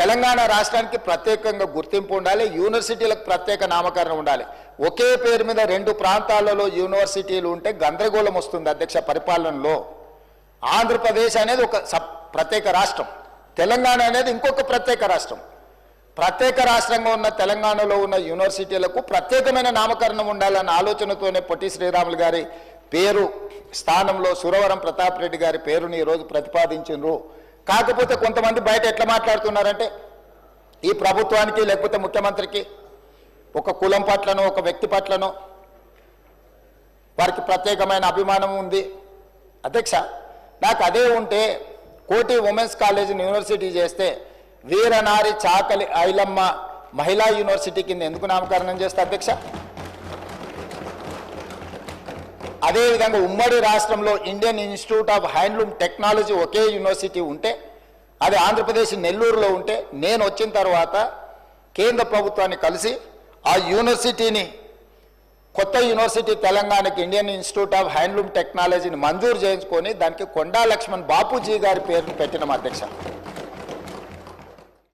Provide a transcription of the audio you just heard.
తెలంగాణ రాష్ట్రానికి ప్రత్యేకంగా గుర్తింపు ఉండాలి యూనివర్సిటీలకు ప్రత్యేక నామకరణం ఉండాలి. ఒకే పేరు మీద రెండు ప్రాంతాలలో యూనివర్సిటీలు ఉంటే గందరగోళం వస్తుంది అధ్యక్ష పరిపాలనలో. ఆంధ్రప్రదేశ్ అనేది ఒక ప్రత్యేక రాష్ట్రం. తెలంగాణ అనేది ఇంకొక ప్రత్యేక రాష్ట్రం. ప్రత్యేక రాష్ట్రంగా ఉన్న తెలంగాణలో ఉన్న యూనివర్సిటీలకు ప్రత్యేకమైన నామకరణం ఉండాలన్న ఆలోచనతోనే పొట్టి శ్రీరాములు గారి పేరు స్థానంలో సురవరం ప్రతాప్ రెడ్డి గారి పేరుని ఈరోజు ప్రతిపాదించారు కాకపోతే కొంతమంది బయట ఎట్లా మాట్లాడుతున్నారంటే ఈ ప్రభుత్వానికి లేకపోతే ముఖ్యమంత్రికి ఒక కులం పట్లనో ఒక వ్యక్తి పట్లనో వారికి ప్రత్యేకమైన అభిమానం ఉంది. అధ్యక్ష నాకు అదే ఉంటే కోటి ఉమెన్స్ కాలేజీని యూనివర్సిటీ చేస్తే వీరనారి చాకలి ఐలమ్మ మహిళా యూనివర్సిటీ కింద ఎందుకు నామకరణం చేస్తే అధ్యక్ష? అదేవిధంగా ఉమ్మడి రాష్ట్రంలో Indian Institute of Handloom Technology okay university ఉంటే అది ఆంధ్రప్రదేశ్ నెల్లూరులో ఉంటే నేను వచ్చిన తర్వాత కేంద్ర ప్రభుత్వాన్ని కలిసి ఆ యూనివర్సిటీని కొత్త యూనివర్సిటీ తెలంగాణకి ఇండియన్ ఇన్స్టిట్యూట్ ఆఫ్ హ్యాండ్లూమ్ టెక్నాలజీని మంజూరు చేయించుకొని దానికి కొండా లక్ష్మణ్ బాపూజీ గారి పేరును పెట్టిన అధ్యక్ష.